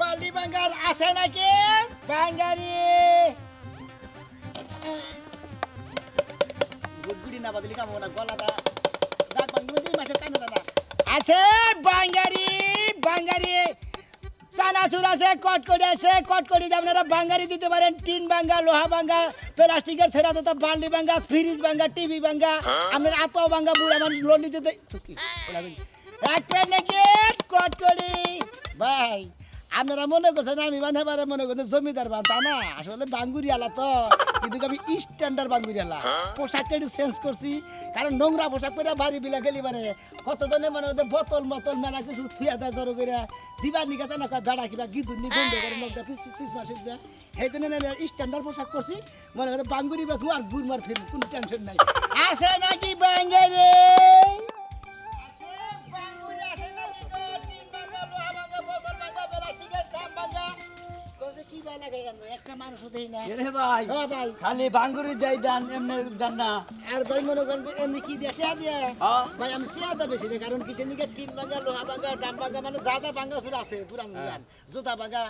বালি বাঙ্গার আছে নাকি? বাঙ্গারি গুড়গুড়ি না বাদলি কামো না, গলাটা। দাঁত দিই মাসের কানে দাদা। আছে বাঙ্গারি বাঙ্গারি চানাচুর আছে কটকড়ি আছে কটকড়ি আপনারা বাঙ্গারি দিতে পারেন। টিন বাঙ্গা, লোহা বাঙ্গা, প্লাস্টিকের ছেড়া তো বাল্টি বাঙ্গা, ফ্রিজ বাঙ্গা, টিভি বাঙ্গা, আপনার আতো বাঙ্গা, বুড়া মানুষ লোন নিতে দে- কি? বলাবেন। রাখবেন নাকি কটকড়ি ভাই আপনারা মনে করছেন আমি মানে এবারে মনে করছেন জমিদার বান্ধা না? আসলে বাঙ্গুরি আলা তো। কিন্তু আমি স্ট্যান্ডার্ড বাঙ্গুরি আলা পোশাকটা একটু চেঞ্জ করছি। কারণ নোংরা পোশাক পরে বাড়ি বিলা গেলি মানে কত জনে মানে ওদের বোতল মতল মেলা কিছু থিয়া দেয় জড়ো করে। দিবার নিকা না কয় বেড়া কিবা গিদুর নি গন্ধ করে নখ দা পিস পিস দেয় সেই জন্য স্ট্যান্ডার্ড পোশাক করছি মনে করে বাঙ্গুরি বেথু আর গুড় মার ফিরবো কোনো টেনশন নাই। আছে নাকি বাঙ্গারি? খালি বাঙ্গুরি দেয় দান এমনি দান না। আর ভাই মনে করেন যে এমনি কি দিয়ে দিয়ে? হ্যাঁ। ভাই আমি টিয়া দা বেশি কারণ কিসের নিকে টিন ভাঙা লোহা ভাঙা ডাম ভাঙা মানে যা যা ভাঙা আছে পুরান পুরান জুতা ভাঙা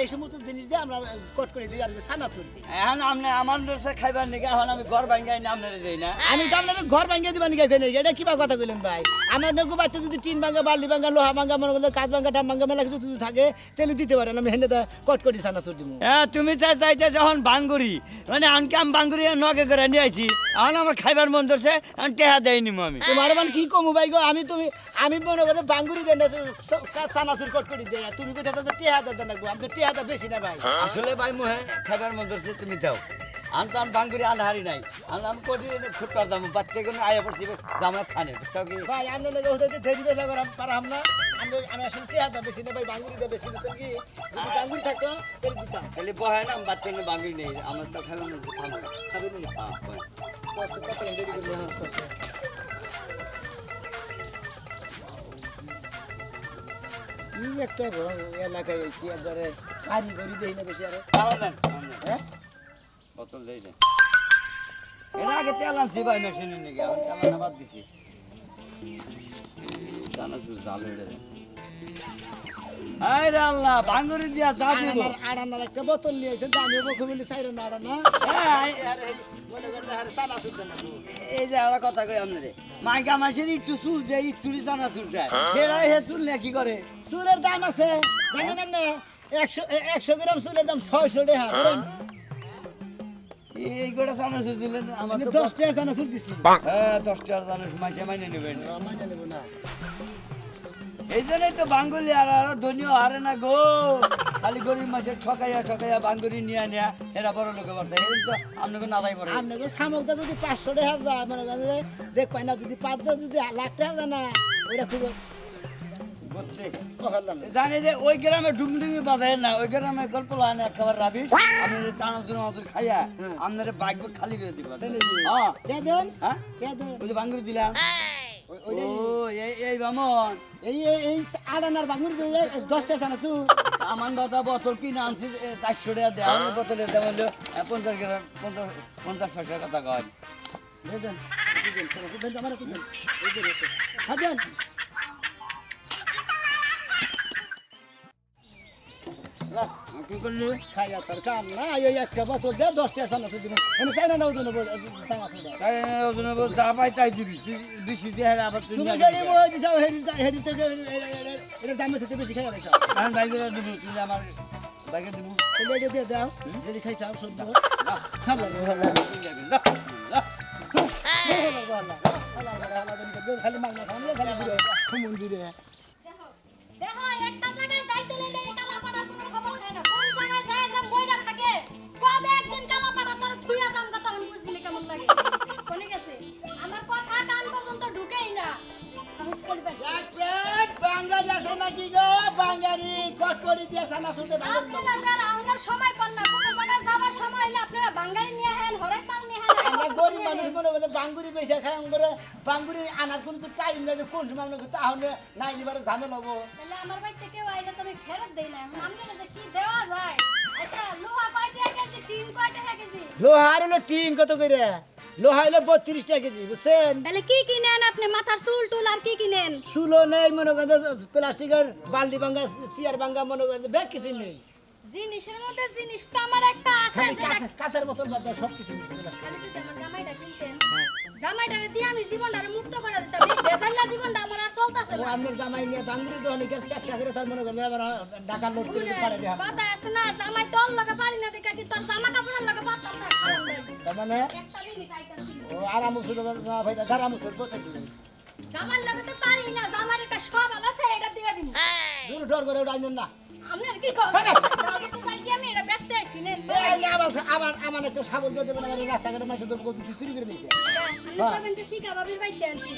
এই সমস্ত জিনিস দিয়ে আমরা কট করে দিই আর সানা দিই। এখন আপনি আমার খাইবার নিকে এখন আমি ঘর ভাঙ্গাই না আপনারে দেই না। আমি তো আপনার ঘর ভাঙিয়ে দিবেন নিকে এখানে এটা কিবা কথা কইলেন ভাই? আমার নগু বাচ্চা যদি টিন ভাঙা বাল্টি ভাঙা লোহা ভাঙা মনে করলে কাজ ভাঙা ডাম ভাঙা মেলা কিছু যদি থাকে তাহলে দিতে পারেন আমি হেনে কট করি সানা চুর দিব হ্যাঁ তুমি চাই চাইতে যখন বাঙ্গুরি মানে আনকে আমি বাঙ্গুরি নগে করে নিয়ে আইছি এখন আমার খাইবার মন ধরছে এখন টেহা দেয়নি আমি। তোমার মানে কি কমু ভাই গো? আমি তুমি আমি মনে করে বাঙ্গুরি দেন সানাচুর কট করে দেয়। তুমি কোথাও তো টিয়া দেন না আমি তো টিয়া দা বেশি না ভাই। আসলে ভাই মুহে খাইবার মন ধরছে তুমি দাও। আমি তো আমি বাঙ্গুরি আনহারি নাই। আমি আমি কোটি খুটপার দাম বাচ্চা কোনো আয়া পড়ছি জামা খানে বুঝছ কি? ভাই হতে ধেরি বেচা করাম পারাম না। আমি আমি আসলে বেশি না ভাই বাঙ্গুরি দা বেশি না। কি? যদি বাঙ্গুরি থাকতো তাহলে দিতাম। খালি বহায় না আমি বাচ্চা কোনো বাঙ্গুরি নেই। আমার তো খাইবার মন খাব খাবে নি। হ্যাঁ বল। কষ্ট কত দেরি করবে হ্যাঁ কষ্ট কি একটা বড় এলাকায় আইছি একবারে কারি দেই না বেশি আরে? খাওয়া দেন, খাওয়া দেন। হ্যাঁ? বোতল দেই দেন। এর আগে তেল আনছি ভাই মেশিনের নাকি এখন তেল আনা বাদ দিছি। জানো জাল হয়ে যায়। আরে আল্লাহ বাঙ্গুরি দিয়া যা দিব। আড়ানার একটা বোতল নিয়ে এসে দামি বকু বলি সাইরে আড়ানা। এই যে একটা কথা কই আপনারে মাইকা মাসের একটু চুল দেয় ইটুরি জানা চুল হেরা হে চুল নিয়ে কি করে? চুলের দাম আছে জানেন না? একশো একশো গ্রাম চুলের দাম ছয়শো টাকা ধরেন। এই গোটা জানা চুল দিলেন? আমার দশ টাকা জানা চুল দিছি। হ্যাঁ দশ টাকার জানা মাইছে মাইনে নেবেন। মাইনে নেব না। এই জন্যই তো বাঙ্গুলি আর আর ধনীয় হারে না গো। খালি গরিব মাসের ঠকাইয়া ঠকাইয়া বাঙ্গুরি নিয়ে নিয়া এরা বড় লোকে বাড়তে এই তো আপনাকে নাদাই পড়ে আপনাকে সামকটা যদি পাঁচশো টাকা যায় মনে করেন যে দেখ পাই না যদি পাঁচ হাজার যদি লাখ টাকা যায় না ওটা খুব জানি যে ওই গ্রামে ডুংডুঙ্গি বাজায় না ওই গ্রামে গল্প লানে একেবারে রাবিস আপনি যে চানা চুনা মাছুর খাইয়া আপনার বাইক খালি করে দিবেন। হ্যাঁ। হ্যাঁ? ওই যে বাঙ্গুরি দিলাম। এই এই বামন এই এই- আড়ানার বাঙুর দশ টাকা জানা চুল আমার কথা বোতল কিনে আনছি চারশো টাকা দেয় আমার বোতলের দাম হলো পঞ্চাশ গ্রাম পঞ্চাশ পঞ্চাশ পয়সার কথা কয় দেন দেন দেন আমার কি করলি খাইয়া তোর কাম না এই একটা বোতল দে দশ টাকা জানা চুল দিন এনে চাই না না ওজন। তাই ওজন যা পাই তাই দিবি। বেশি দিয়ে হেরা আবার তুমি যদি। বই দিছ হেডি হেডি থেকে এটা দামের সাথে বেশি খাইয়া লাইছ আমি বাইকে দিব তুই আমার বাইকে দিব। তাহলে এটা দিয়ে দাও যদি সব। খালি মাংনা খামলে খালি দেখো একটা জায়গায় যাইতে স্কুল ব্যাগ বাঙ্গারি আছে নাকি গো? বাঙ্গারি কট করে দিয়ে সানা ছুটে আপনারা যারা আমার সময় পান না কোন জায়গায় যাওয়ার সময় হলে আপনারা বাঙালি নিয়ে হেন হরেক মাল নিয়ে হেন আমরা গরিব মানুষ মনে করে বাঙ্গুরি বেশি খাই করে বাঙ্গুরি আনার কোনো তো টাইম নাই যে কোন সময় আমরা তাহলে নাই লিবারে ঝামেলা হব। তাহলে আমার বাড়িতে কেউ আইলে তো আমি ফেরত দেই না এখন আপনারা যে কি দেওয়া যায়। আচ্ছা লোহা কয়টা গেছে? টিন কয়টা গেছে? লোহার হলো টিন কত করে? লোহা হলো বত্রিশ টাকা কেজি বুঝছেন? তাহলে কি কিনেন আপনি? মাথার চুল টুল আর কি কিনেন? চুলও নেই মনে করেন প্লাস্টিকের বালতি ভাঙ্গা চেয়ার ভাঙ্গা মনে করেন বেশ কিছু নেই। জিনিসের মধ্যে জিনিস তো আমার একটা আছে কাঁচের যেটা বোতল বাদ দেয় সব কিছু নেই। খালি যদি আমার জামাইটা কিনতেন। জামাইটারে দিয়ে আমি জীবনটারে মুক্ত করে দিতাম। জীবনটা আমার আর চলতেছে ও আপনার জামাই নিয়ে বাঙ্গুরি দোকানে গেছে চারটা করে তার মনে লোড করে পারে দেওয়া কথা আছে না জামাই তোর লগে পারি না দেখা কি তোর জামা কাপড়ের লগে পারতাম না তার মানে? একটা জিনিস আইতাম ছিল। ও আরাম মুসুর না ভাই গারা মুসুর বসে জামার লগে তো পারি না জামার একটা সব আছে এটা দিয়ে দিন দূর ডর করে ওটা না। আপনার কি কথা হ্যাঁ। আবার আবার আমার একটা সাবল দিয়ে দেবেন আমার রাস্তাঘাটে মাসে তো কত চুরি করে নিয়েছে আমি যে শিকা বাবির বাইতে আনছি।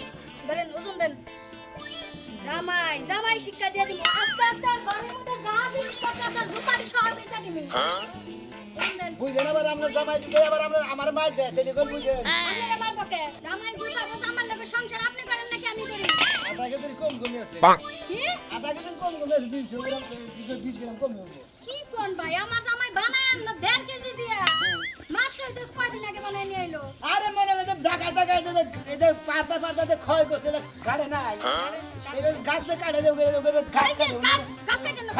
ধরেন ওজন দেন। জামাই জামাই শিক্ষা দিয়ে দিব। আস্তে আস্তে আর ঘরের মধ্যে যা জিনিসপত্র আছে জুতারি সহ বেচা দিবি। ওজন আবার আপনার জামাই দিতে আবার আমরা আমার মার দেয় তাহলে বুঝেন আপনারা মারবো কে? জামাই জামার লগে সংসার আপনি করেন নাকি আমি করি? আধা কেজির কম কমে আছে কি? আধা কেজির কম কমে আছে দুইশো গ্রাম দুশো বিশ গ্রাম কমে হবে কি কোন ভাই? আমার জামাই বানায় আনলো দেড় কেজি দিয়া। মাত্রই তো কয়দিন আগে বানায় নিয়ে এলো। আরে মনে হয় যে ঢাকা ঢাকা এই যে এই যে পারতা পারতা যে ক্ষয় করছে এটা কাটে নাই এই যে গাছ যে কাটে দেবে ওগুলো ওগুলো ঘাস কাটে গাছ- গাছ কাটেন না,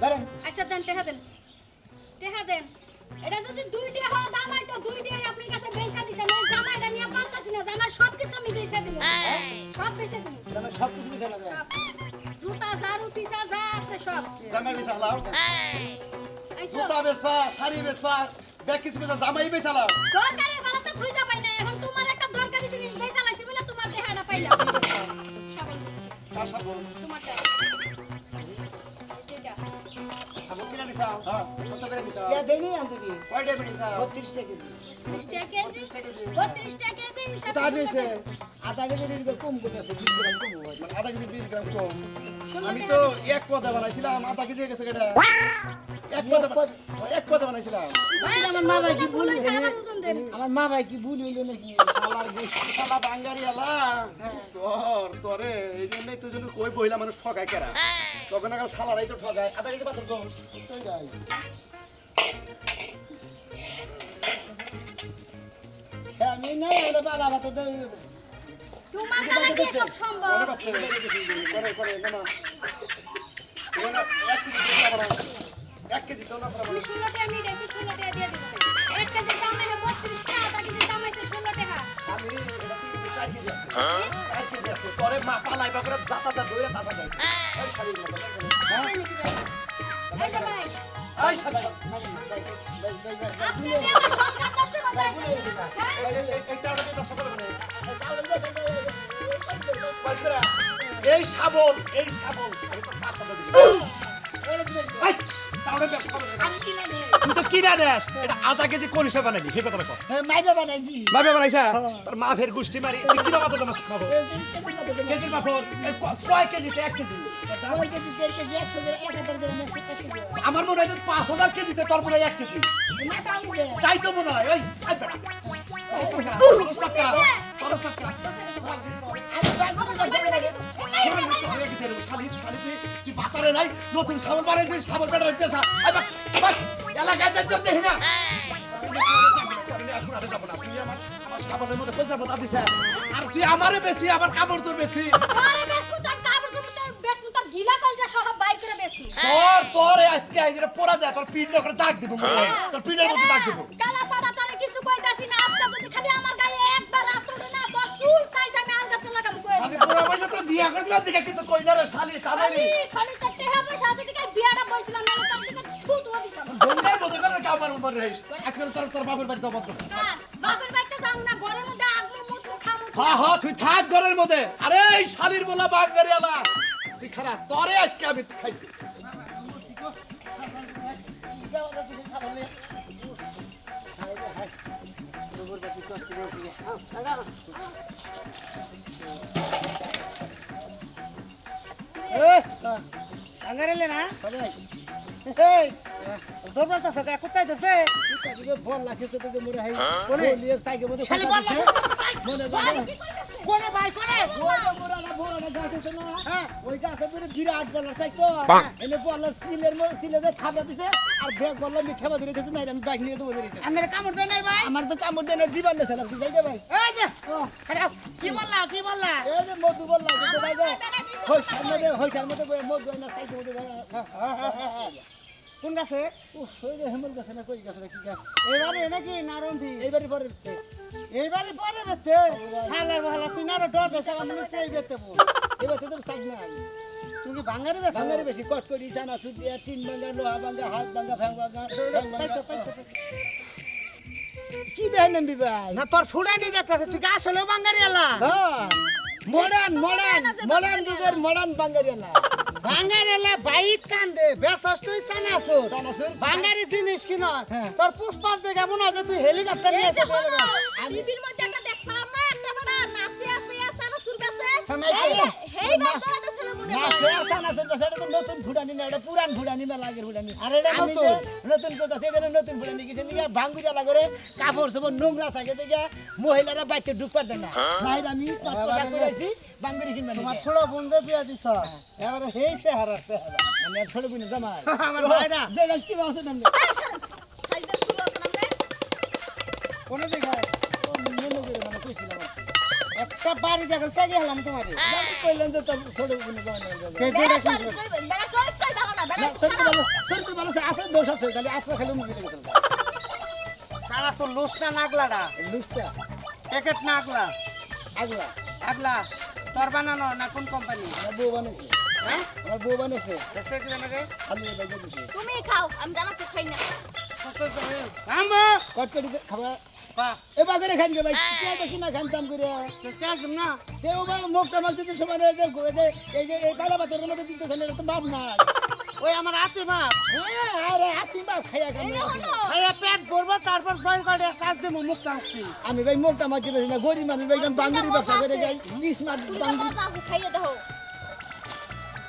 ধরেন আচ্ছা দেন, টেহা দেন। টেহা দেন। এটা যদি দুইটা হয় তো দুইটাই আপনার কাছে বেচা দিতাম। এই জামাইটা নিয়ে পারতাছি না, জামার সব কিছু আমি বেচা দিব। সব বেচা দিব। আমার সব কিছু লাগবে সব। জুতা, ঝাড়ু, পিসা যা আছে সব। জামাই বেচালাম আইছো? জুতা বেচবা শাড়ি বেচবা ব্যাগ কিছু বেচা জামাই বেচালাম দরকারের বেলা তো খুঁজে পাই না এখন তোমার একটা দরকারি জিনিস বেচা লাইছি বলে তোমার দেহাটা পাইলাম সাবান দিচ্ছি তার কত করে নিছাও কে দেয়নি আনতে কি কয় টাকা নিছাও বত্রিশ টাকা কেজি 30 টাকা কেজি 30 টাকা কেজি। 32 টাকা কেজি হিসাবে তা নিছে আধা কেজির এদিকে কম কমে আছে বিশ গ্রাম কম হয় মানে কেজি আমি তো এক পদে বানাইছিলাম আধা কেজি গেছে আমার মা ভাই কি ভুল দেন। হইল নাকি তোর তোরে এই জন্যই তুই যদি কই বহিলা মানুষ ঠকায় কেরা। তখন আবার শালারাই তো ঠকায় আধা কেজি পাথর। হ্যাঁ, আমি নাই ওটা পালা ভাত তোমার দ্বারা কি সব সম্ভব? করে করে না এখানে এক কেজি না। তো না আমি ষোলো টাকা আমি দিয়েছি ষোলো টাকা দিয়ে দিব। এক কেজি দাম আছে বত্রিশ টাকা আধা কেজি দাম আছে ষোলো টাকা। আমি এটা তিন কেজি, চার কেজি আছে চার কেজি আছে তোরে মা এই ভাই? এই এই এই- এই- এই-? এই শাবল এই শাবল আমি তো পাঁচ এই, তাহলে ব্যবসা করবে। তুই তো কিনা দেস এটা আধা কেজি হিসাবে বানাবি হে কথা কর মাইবা বানাইছি ভাবে বানাইছা তোর মা ফের গুষ্টি মারি। তুই কিনা মাত্র মাপো? কেজির মাপো এই ক- কয় কেজিতে? এক কেজি। আমার মনে হয় পাঁচ হাজার কেজিতে তোর মনে হয় এক কেজি। তাই তো মনে হয়। ওই নতুন সাবল বানাইছিস সাবল বাক বাক এলাকায় যাই চলতে হিনা এখন আরে যাব না। তুই আমার আমার সাবলের মধ্যে কোথায় বতা দিছে। আর তুই আমারে বেশি আমার কাপড় তোর বেশি তোরে বেসমু তোর কাপড় তোর বেসমু তোর গিলা কলজা সহ বাইর করে বেসমু তোর তোর আজকে এই যেটা পোড়া দেয় তোর পিঠ করে দাগ দিব তোর পিঠের মধ্যে দাগ দিব। কালা পাড়া তোরে কিছু কইতাছি না আজকে যদি খালি আমার গায়ে একবার হাত ওঠে না তোর চুল সাইজ আমি আলগাতে লাগাবো কই? আমি পুরো বয়সে তো বিয়ে করছিলাম কিছু কই না রে শালি খালি টেহা করে কামার উপর রহিস আজকে তোর তোর বাপের বাড়ি কার? বাপের বাড়িতে যাও না ঘরের মধ্যে আগমু মুত খামু হা হা তুই থাক ঘরের মধ্যে। আরে এই শালির বলা বাঘ বেরিয়ালা তুই খারাপ তোরে আজকে আমি খাইছি। আঙ্গারেলে না এই ধরবার তো সকা কোথায় ধরছে? বল লাখে তো মরে হাই বলে সাইকেল মধ্যে শালি বল লাখে? মনে করে ভাই কোনে? ওই গাছ হ্যাঁ। পুরো বিরাট বলার চাই তো? এনে বলল সিলের মধ্যে সিলে যে খাবার দিছে আর ব্যাগ বলল আমি খাবার দিয়ে দিতেছে না আমি বাইক নিয়ে দেবো বেরিয়েছে। আমার কামড় দেয় নাই ভাই? আমার তো কামড় দেয় না দিবার না স্যার আপনি যাইতে ভাই। এই যে কি বললা কি বললা? এই যে মধু ভাই না সাইড উফ ওই যে হেমল গাছ না কই গাছ কি গাছ? এবারে নাকি নারম্বি এইবারই পরে এইবারে পরে বেতে হালার ভালা তুই নারো ডর দেছে আমি সেই বেতে বল। এবার তোর সাইড না তুমি কি বাঙালি ভাঙারে বেশি কটকটি সানা সুদিয়া টিন ভাঙা লোহা ভাঙা হাত ভাঙা ফ্যাং ভাঙা। পয়সা পয়সা কি দেয় নামবি ভাই? না তোর ফুড়ানি দেখতেছে তুই কি আসলে বাঙালি আলা হ্যাঁ। মডার্ন মডার্ন মডার্ন যুগের মডার্ন বাঙ্গারিয়ালা বাঙালি আলা বাইক কান্দে বেসস তুই সানাসুর সানাসুর বাঙালি জিনিস কি নয় হ্যাঁ। তোর পুষ্পার দেখে মনে হয় যে তুই হেলিকপ্টার নিয়ে এসে না, টিভির মধ্যে একটা দেখছিলাম না, একটা বেটা নাচে আছে, চানাচুর গাছে। থামাই এই। হেই বাচ্চারা তো ছেলে মনে না হয়। সে সানাসুর কাছে এটা তো নতুন ফুটানি না এটা পুরান ফুটানি মেলা আগের ফুটানি আর এটা নতুন? নতুন করতেছি এটা নতুন ফুটানি কিছু নিয়ে ভাঙ্গুরিয়ালা করে কাপড় সব নোংরা থাকে দেখে মহিলারা বাইতে ঢুকবার দেয় না নাইলে আমি স্মার্ট পোশাক পরেছি ভাঙ্গুরি কিনবা তোমার। ছোট বন্ধু বিয়া দিছ এবারে হেই চেহারা। চেহারা আর ছোট বোনের জামাই। আমার ভাইরা। যে গাছ কি আছে নাম এই শোনো, সাইজের ফুল আছে না রে? কোন জায়গায় মনে করে মানে কইছিলাম একটা বাড়ি দেখেন চাই হলাম তোমারে। জানি কইলেন তোর ছোট বোনের জামাই কে বেড়া যে করে কইবেন, বেড়া করে ট্রাই ভালো না, বেড়া না শরীর ভালো শরীর ভালো আছে আছে দোষ আছে তাহলে আসলে খালি মুখে লেগে সারা সো লুসটা নাগলাডা? লুজটা প্যাকেট নাগলা? আগলা। আগলা? তোর বানানো না কোন কোম্পানি আমার বউ বানাইছে। হ্যাঁ? আমার বউ বানাইছে। দেখছে কি জানে খালি বাইজা দিছে। তুমি খাও আমি চানাচুর খাই না। আমো কট কটি খাবা। এ বাগরে খান গে ভাই কে দেখি না খান তাম করে তো চাল না? তে বা মুখ তামাক দিতে সময় এই যে এই যে এই যে বাচ্চার মধ্যে দিতে তো বাপ না ওই আমার হাতে বাপ হ্যাঁ আরে হাতি বাপ খাইয়া খাইয়া পেট ভরবো তারপর জয় করে চার্জ দেবো মুক্তা মুক্তি। আমি ভাই মুক্তা তামাক দিতে না গরিব মানুষ ভাই বাঙ্গুরি ব্যবসা করে যাই স্মার্ট তুমি বাঙ্গুরি খাইয়ে দেখো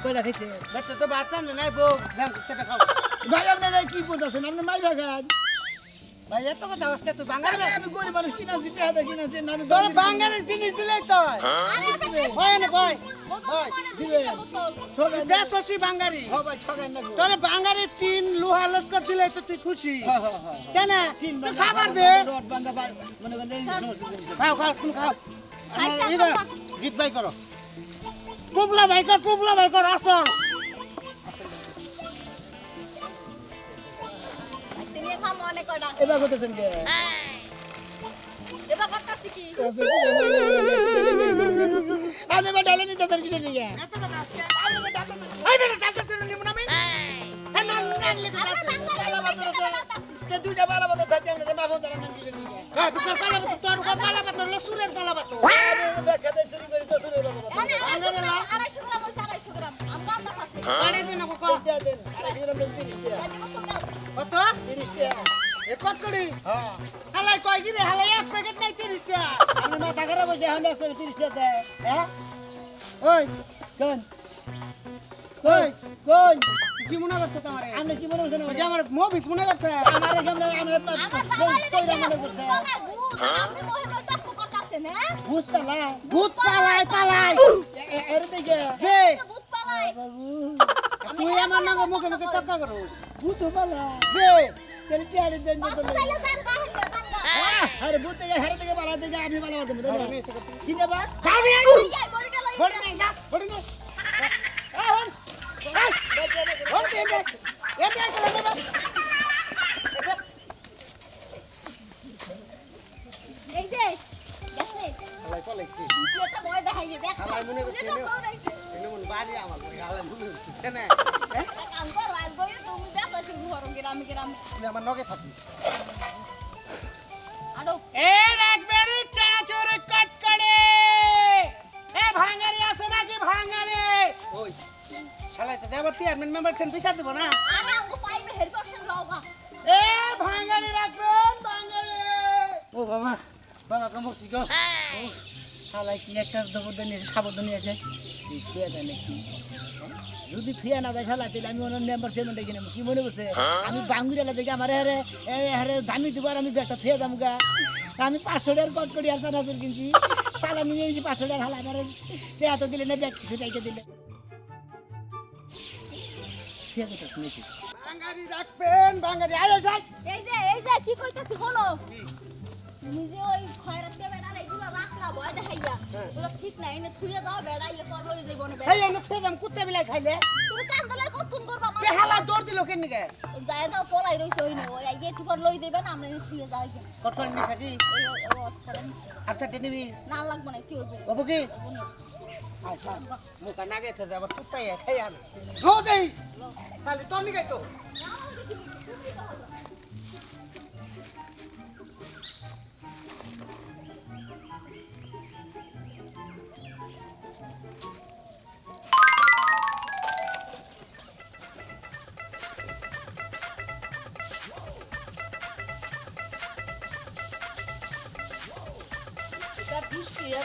কইলা খাইছে বাচ্চা তো বাচ্চা নাই বউ সেটা খাও। ভাই আপনারা কি করতেছেন আপনি মাই ভাগান ভাই এত কথা হচ্ছে তুই? বাঙালি আমি গরিব মানুষ কিনাছি টেহাদা কিনাছি না আমি তোর বাঙালির জিনিস দিলেই তো বেশ হয়? না ভাই। ভাই হ্যাঁ ভাই হ্যাঁ, হ্যাঁ, হ্যাঁ। কেন? খাবার দে। আচ্ছা। গীত বাই করো। টুপলা ভাই কর টুপলা ভাই কর আসল। এবার করতেছেন কে? এবার করতাছি কি? আপনি এবার ডালে নিতেছেন কিসের দিকে? এত কথা আজকে আমি তো ডালতে এই বেটা ডালতে না আমি না না লিখে ডালতে বাঙালি মাইকে তে দুইটা বালা না কিসের? হ্যাঁ তোর চুরি করি। মানে গ্রাম, গ্রাম। আমরা দিন কোকো দেন, গ্রাম দেন, টাকা। চারটে বোতল দাও। কত তিরিশ টাকা। এ কত করি হ্যাঁ। হালাই কয় গিরে হালাই এক প্যাকেট নাই 30 টাকা মাথা খারাপ এক দেয়। হ্যাঁ ওই কোন? কি মনে করছে তোমারে আপনি কি মনে করছেন ওই আমারে? মুভিস মনে করছে আমার এখানে আমরা মনে করছে। আপনি করতাছেন, হ্যাঁ? ভূত চালা। ভূত এর দিকে। যে ভূত পালায়। বাবু, তুই আমার নামে মুখে মুখে তর্ক করো। ভূত পালা। যে দেন দাও, দাম দাও। আহ, আরে ভূত থেকে হেরে থেকে পালা থেকে আমি মারতে পারি কি নেবা? যে, বড়ি নাই যা বড়ি নাই এই কে যে, গেছে। হালাই পলাইছি নিচে একটা ভয় দেখাইছে, দেখছ? হালাই মনে করছে বাড়ি আমার মনে হচ্ছে কেন একটা কাম করো, আজ বইয়ে তুমি বেচা শুরু করো, গ্রামে গ্রামে। তুই আমার নগে থাকিস। আরও এর একবারই চানাচুর কাট করে এ ভাঙারি আছে নাকি ভাঙারি? ওই শালাই তো দেবার চেয়ারম্যান মেম্বার ছেন বিচার দেবো না? আরে আমাকে পাইবে হেড পার্সেন্ট যাওগা এ ভাঙারি রাখবেন ভাঙারি। ও বাবা বাবা কামো কি গো? হালাই কি একটা দবদ নিয়েছে সাবধান নিয়েছে দেখবে এটা নাকি? হ্যাঁ? যদি থুয়া না যায় শালা তাহলে আমি অন্য মেম্বার সেমেন্টে কিনে কি মনে করছে? আমি বাঙ্গুরালা দেখে আমার হারে হারে দামি দিবার আমি বেচা থুয়ে যাম গা। আমি পাঁচশো টাকার কট করি আর চানাচুর কিনছি। চালানি নিয়ে এসেছি পাঁচশো টাকার হালা আমার এত দিলে না ব্যাগ কিছু টাইকে দিলে? ঠিক আছে নাকি? বাঙালি রাখবেন বাঙালি আরে যাই এই যে এই যে কি কইতাছি শোনো তুমি ওই খয়রাত ভয় দেখাইয়া ওগুলো ঠিক নাই এনে থুয়ে দাও বেড়া ইয়ে পর লই যাইব না এই এনে ছেড়ে দাম কুত্তে বিলাই খাইলে। তুমি কান্দলে কতক্ষণ করবা কে হালা দৌড় দিল কেন নিকে যায় দাও পলাই রইছে ওই না ওই আইয়ে একটু পর লই দেবে না আমরা এনে থুয়ে যাই কট করে নিস কি? এই নিছে। আর চারটে নিবি। না লাগবে না কি হইব বাবু কি? আচ্ছা মুখা না গেছে যে কুত্তাই খাই আন। নো দেই! তাহলে তোর নিকে তো।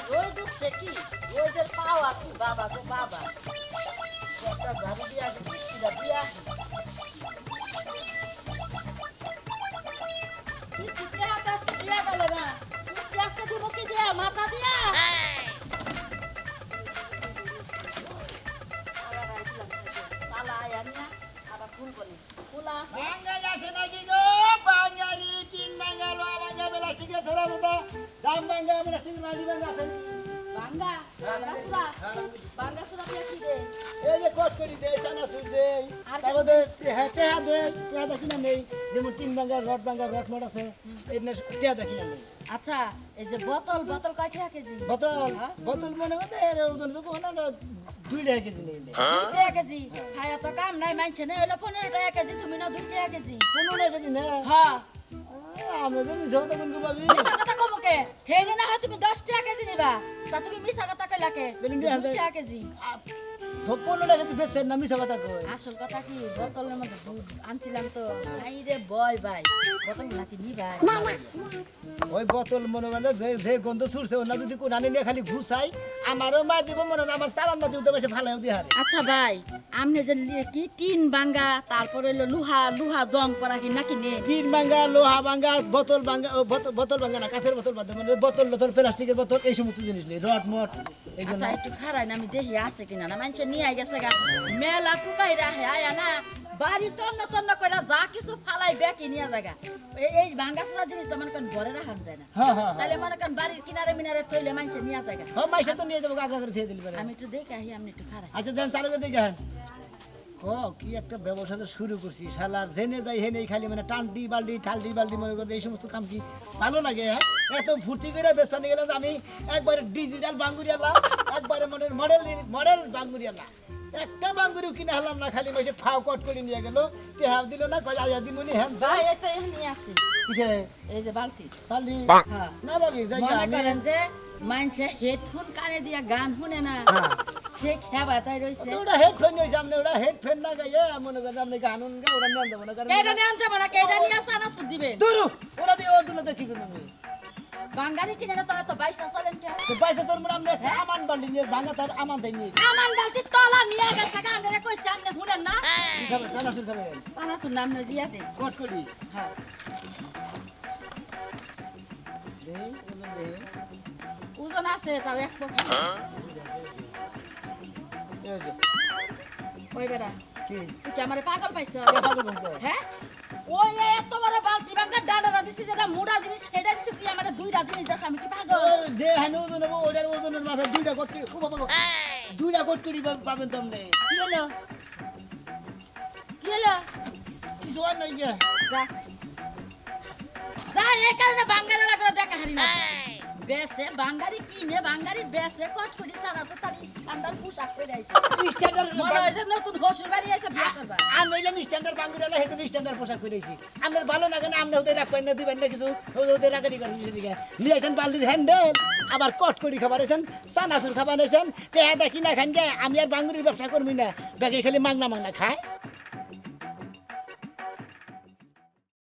বৃষ্টি আর রোদ উঠছে কি রোদের পাওয়া কি বাবা গো বাবা একটা ঝাড়ু দিয়ে আসে বৃষ্টিটা দিয়ে আসে বৃষ্টিতে হাতে আস্তে দিয়া গেল না বৃষ্টি আস্তে দিব কি দিয়া মাথা দিয়া তালা আয়া নিয়া আবার খুলবো নি খোলা আছে বাঙালি আছে নাকি গো বাঙালি তিন বাঙ্গাল বাঙ্গা থেকে ছড়া দিতে দাম বাঙ্গা থেকে মাঝি বাঙ্গা আছে নাকি? বাঙ্গা বাঙ্গা সুরা বাঙ্গা সুরা কি দে এই যে কট করি দেয় চানাচুর দেয় আর তারপরে হ্যাঁ টেহা দেয় টেহা দেখি না নেই। যেমন তিন বাঙ্গা রড বাঙ্গা রড মড আছে এই টেহা দেখি না নেই। আচ্ছা এই যে বোতল বোতল কয় টাকা কেজি? বোতল বোতল মনে করতে এর ওজন তো কোনো না দুই টাকা কেজি নেই। দুই টাকা কেজি? খায়া তো কাম নাই মানছে না হলো পনেরো টাকা কেজি তুমি না দুই টাকা কেজি। পনেরো টাকা কেজি না? হ্যাঁ। আমি তো মিশাও তখন কি পাবি? মিশা কথা কব কে হেনে না হয় তুমি দশ টাকা কেজি নিবা। তা তুমি মিশা কথা কইলা কে দিন দুই টাকা কেজি। তো পনেরো টাকা কেজি বেচছেন না মিশা কথা কই আসল কথা কি বোতলের মধ্যে দুধ আনছিলাম তো। নাই রে বয় ভাই বোতল নাকি নিবাই? ওই বোতল মনে মানে যে যে গন্ধ ছুটছে ওনা যদি কোন আনি নিয়ে খালি ঘুষাই আমারও মার দিব মনে আমার চালান মাটি উঠে বেশি ভালো দিয়ে হারে। আচ্ছা ভাই আমনে যে কি টিন বাঙ্গা তারপরে হলো লুহা লুহা জং পরা কি নাকি নে টিন ভাঙ্গা লোহা ভাঙ্গা বোতল ভাঙ্গা বোতল- ভাঙ্গা না কাছের বোতল বাদে মানে বোতল বোতল প্লাস্টিকের বোতল এই সমস্ত জিনিস নেই রড মট আচ্ছা একটু খারাই না আমি দেখি আছে কিনা না। মানুষে নিয়ে আই গেছে গা। মেলা টুকাই রাখে আয়া না। বাড়ি তন্ন তন্ন করে যা কিছু ফালাই বেকি নিয়ে জায়গা এই ভাঙ্গা চোরা জিনিস তো মনে করেন ঘরে রাখান যায় না। হ্যাঁ হ্যাঁ তাহলে মনে করেন বাড়ির কিনারে মিনারে থইলে মানুষে নিয়ে জায়গা হ্যাঁ মাইসা তো নিয়ে যাব আগ্রা করে খেয়ে দিলি আমি একটু দেখে আপনি একটু খারাই আচ্ছা দেন চালু করে দেখেন ক কি একটা ব্যবসা তো শুরু করছি শালার জেনে যাই হেনে খালি মানে টান্টি বাল্টি ঠাল্টি বাল্টি মনে করতে এই সমস্ত কাম কি ভালো লাগে হ্যাঁ? এত ফুর্তি করে বেসপা নিয়ে গেলাম আমি একবারে ডিজিটাল বাঙ্গুরিয়ালা একবারে মানে মডেল মডেল বাঙ্গুরিয়ালা। একটা বাঙ্গুরি কিনে হলাম না খালি মাসে ফাও কট করে নিয়ে গেল টেহাও দিল না কয় আয়া দিমুনি হ্যাঁ ভাই এই তো এখানে আছে। কিসে? এই যে বালতি। হ্যাঁ না ভাবি যাই আমি যে মানুষে হেডফোন কানে দিয়া গান শুনে না। হ্যাঁ। সে খেবা তাই রইছে। ওটা হেডফোন হয়েছে আপনি ওটা হেডফোন না গাইয়ে মনে করেন আপনি গানুন গা ওরা নিয়ে দেবো না কারণ কেডা নিয়ে আনছে মানে কেডা নিয়ে আসা না সুদ দিবে। দূরু ওরা দিয়ে ওগুলোতে কি করব? আমি বাঙালি কিনে না তো এত বাইসা চলেন কে তো তোর মনে আপনি আমান বাল্টি নিয়ে ভাঙা তার আমান তাই নিয়ে। আমান বালতি তলা নিয়ে গেছে গা কইছে আপনি শুনেন না? খাবে? সানা নাম জিয়া দে কট করি হ্যাঁ। দে ওজন দে। ওজন আছে তাও এক পক্ষে এই যে, ওই বেড়া কি তুই কি আমারে পাগল পাইছ? হ্যাঁ ওই এত বড় বালতি বাঙ্গা ডান্ডা দিছি যেটা মুড়া জিনিস সেটা দিছি তুই আমারে দুইটা জিনিস দাস আমি কি পাগল যে হেন ওজন হব ওটার ওজনের মাথায় দুইটা কট দুইটা কট পাবেন তো আপনি কি হলো কি হলো কিছু আর নাই যা যা এই কারণে বাঙালি লাগল দেখা হারি না বেসে বাঙালি কিনে বাঙালি বেসে কটকটি সারাছে তার স্ট্যান্ডার্ড পোশাক পরে আইছে স্ট্যান্ডার্ড মনে হয় যে নতুন হসুর বাড়ি আইছে বিয়ে করবা। আমি হইলাম স্ট্যান্ডার্ড বাঙ্গুরালা হেতু স্ট্যান্ডার্ড পোশাক পরেছি আপনার ভালো লাগে না আপনি ওদের রাখবেন না দিবেন না কিছু ওদের করেন সেদিকে নিয়ে বাল্টির হ্যান্ডেল আবার কট করি খাবার আছেন চানাচুর খাবার আছেন টেহা দেখি না খান গে আমি আর বাঙ্গুরির ব্যবসা করবি না। ব্যাগে খালি মাংনা মাগনা খায়।